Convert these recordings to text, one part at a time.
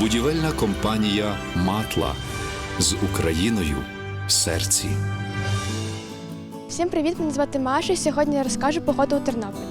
Будівельна компанія Матла з Україною в серці. Всім привіт! Мене звати Маша. і Сьогодні я розкажу погоду у Тернополі.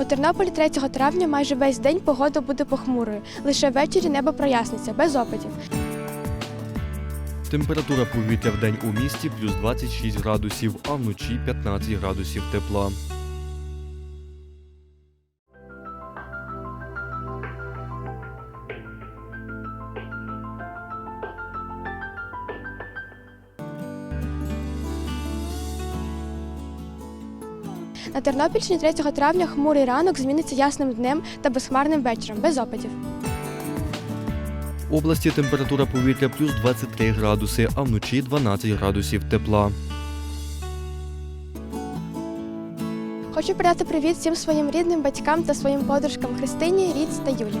У Тернополі 3 травня майже весь день погода буде похмурою. Лише ввечері небо проясниться, без опадів. Температура повітря в день у місті плюс 26 градусів, а вночі 15 градусів тепла. На Тернопільщині 3 травня хмурий ранок зміниться ясним днем та безхмарним вечором, без опадів. В області температура повітря плюс 23 градуси, а вночі 12 градусів тепла. Хочу передати привіт всім своїм рідним батькам та своїм подружкам Христині, Ріц та Юлі.